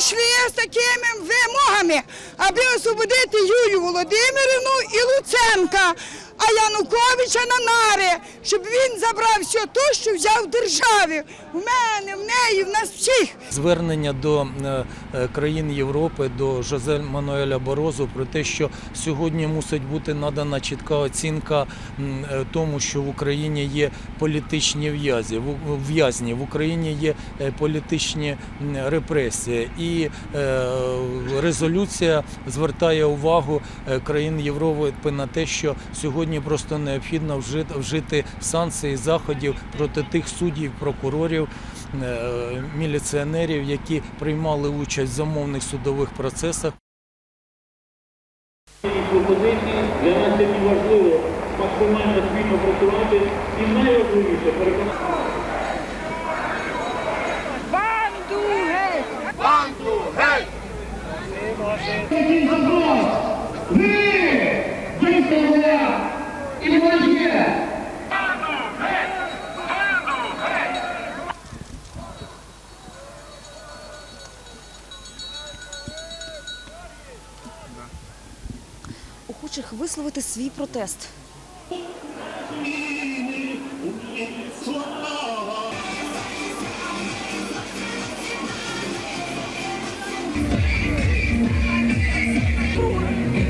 прийшли з такими вимогами, аби освободити Юлію Володимирівну і Луценка, а Януковича на нари, щоб він забрав все те, що взяв державі. У мене, в неї, в нас всіх. Звернення до е, е, країн Європи, до Жозе Мануеля Борозу про те, що сьогодні мусить бути надана чітка оцінка е, тому, що в Україні є політичні в'язі, в- в'язні, в Україні є політичні репресії. І резолюція звертає увагу країн Європи на те, що сьогодні просто необхідно вжити, санкції заходів проти тих суддів, прокурорів, міліціонерів, які приймали участь в замовних судових процесах. пропозиції для нас сьогодні важливо максимально спільно працювати і найважливіше переконати. Банду геть! бажаючих висловити свій протест. Thank.